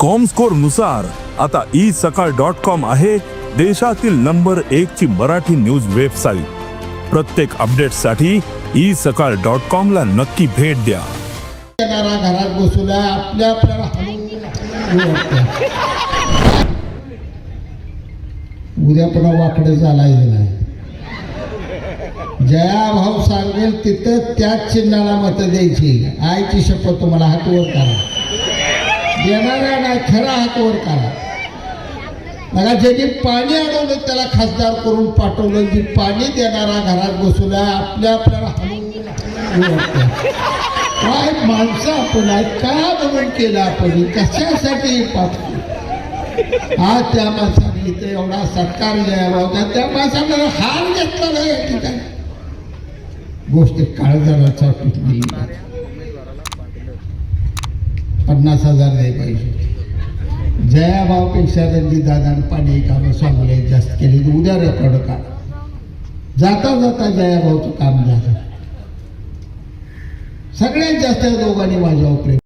कॉमस्कोरनुसार आता ई सकाळ dot com आहे देशातील नंबर एक ची मराठी न्यूज वेबसाईट प्रत्येक अपडेटसाठी ई सकाळ डॉट कॉम ला नक्की भेट द्या. घरात आपल्या उद्या पुन्हा वाकडे चालायचं नाही. जया भाऊ सांगेल तिथं त्याच चिन्हाला मत द्यायची. आईची शपथ तुम्हाला हातवर करा. देणारा नाही खरा हात वर काढा बघा ज्यांनी पाणी अडवलं त्याला खासदार करून पाठवलं. जी पाणी देणारा घरात बसून आपल्या आपल्याला काय माणसं आपण आहे का म्हणून केलं आपण? कशासाठी पाठवू हा त्या माणसाने इथे एवढा सत्कार द्यायला होता. त्या माणसाने हार घेतला नाही या ठिकाणी गोष्ट काळजाला चाटली पन्नास हजार नाही पाहिजे जयाभावपेक्षा रणजित दादा पाणी कामं सांगले जास्त केली उद्या रेकॉर्ड का जाता जाता जयाभाऊचं काम झालं. सगळ्यात जास्त दोघांनी माझ्यावर प्रेम